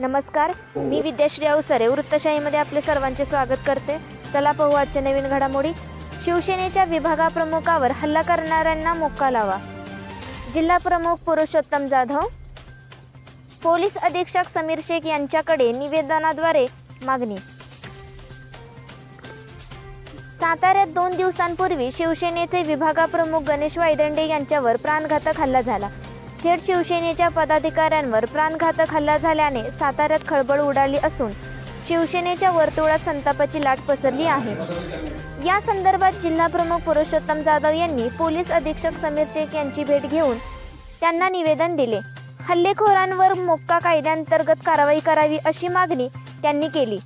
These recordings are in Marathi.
नमस्कार मी विद्याश्री अवसरे वृत्तशाहीमध्ये आपले सर्वांचे स्वागत करते. चला पाहू आजच्या नवीन घडामोडी. शिवसेनेच्या विभागाप्रमुखावर हल्ला करणाऱ्यांना मोक्का लावा. जिल्हा प्रमुख पुरुषोत्तम जाधव पोलीस अधीक्षक समीर शेख यांच्याकडे निवेदनाद्वारे मागणी. साताऱ्यात दोन दिवसांपूर्वी शिवसेनेचे विभागाप्रमुख गणेश वायदंडे यांच्यावर प्राणघातक हल्ला झाला. थेट शिवसेनेच्या पदाधिकाऱ्यांवर प्राणघातक हल्ला झाल्याने साताऱ्यात खळबळ उडाली असून शिवसेनेच्या वर्तुळात संतापाची लाट पसरली आहे. या संदर्भात जिल्हाप्रमुख पुरुषोत्तम जाधव यांनी पोलीस अधीक्षक समीर शेख यांची भेट घेऊन त्यांना निवेदन दिले. हल्लेखोरांवर मोक्का कायद्यांतर्गत कारवाई करावी अशी मागणी त्यांनी केली.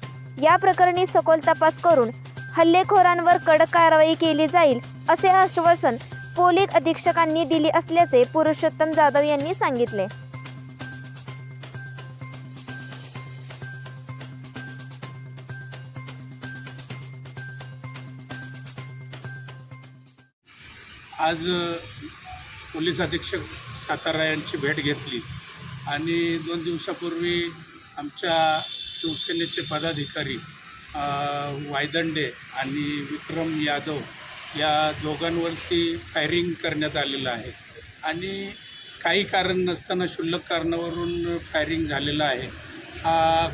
या प्रकरणी सखोल तपास करून हल्लेखोरांवर कडक कारवाई केली जाईल असे आश्वासन पोलीस अधीक्षकांनी दिली असल्याचे पुरुषोत्तम जाधव यांनी सांगितले. आज पोलीस अधीक्षक सातारा यांची भेट घेतली आणि दोन दिवसापूर्वी आमच्या शिवसेनेचे पदाधिकारी वायदंडे आणि विक्रम यादव या दोघांवरती फायरिंग करण्यात आलेलं आहे. आणि काही कारण नसताना क्षुल्लक कारणावरून फायरिंग झालेलं आहे.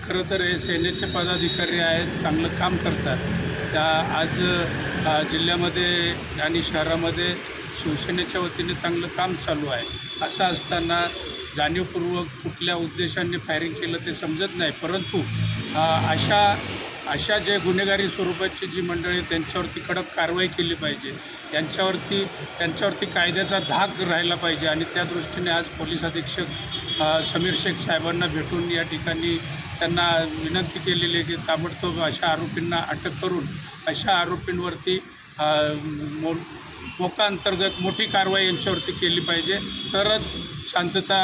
खरं तर हे सेनेचे पदाधिकारी आहेत चांगलं काम करतात. त्या आज जिल्ह्यामध्ये आणि शहरामध्ये शिवसेनेच्या वतीने चांगलं काम चालू आहे. असं असताना जाणीवपूर्वक कुठल्या उद्देशाने फायरिंग केलं ते समजत नाही. परंतु अशा अशा जे गुन्हेगारी स्वरूपाची जी मंडळी आहेत, त्यांच्यावरती कडक कारवाई केली पाहिजे. यांच्यावरती त्यांच्यावरती कायद्याचा धाक राहिला पाहिजे आणि त्या दृष्टीने आज पोलीस अधीक्षक समीर शेख साहेबांना भेटून या ठिकाणी त्यांना विनंती केलेली आहे की ताबडतोब अशा आरोपींना अटक करून अशा आरोपींवरती मो मोकाअंतर्गत मोठी कारवाई यांच्यावरती केली पाहिजे. तरच शांतता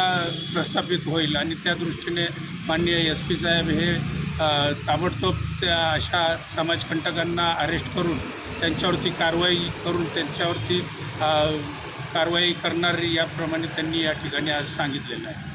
प्रस्थापित होईल आणि त्या दृष्टीने माननीय एस पी साहेब हे ताबडतोब त्या अशा समाजकंटकांना अरेस्ट करून त्यांच्यावरती कारवाई करून त्यांच्यावरती कारवाई करणार याप्रमाणे त्यांनी या ठिकाणी आज सांगितलेलं आहे.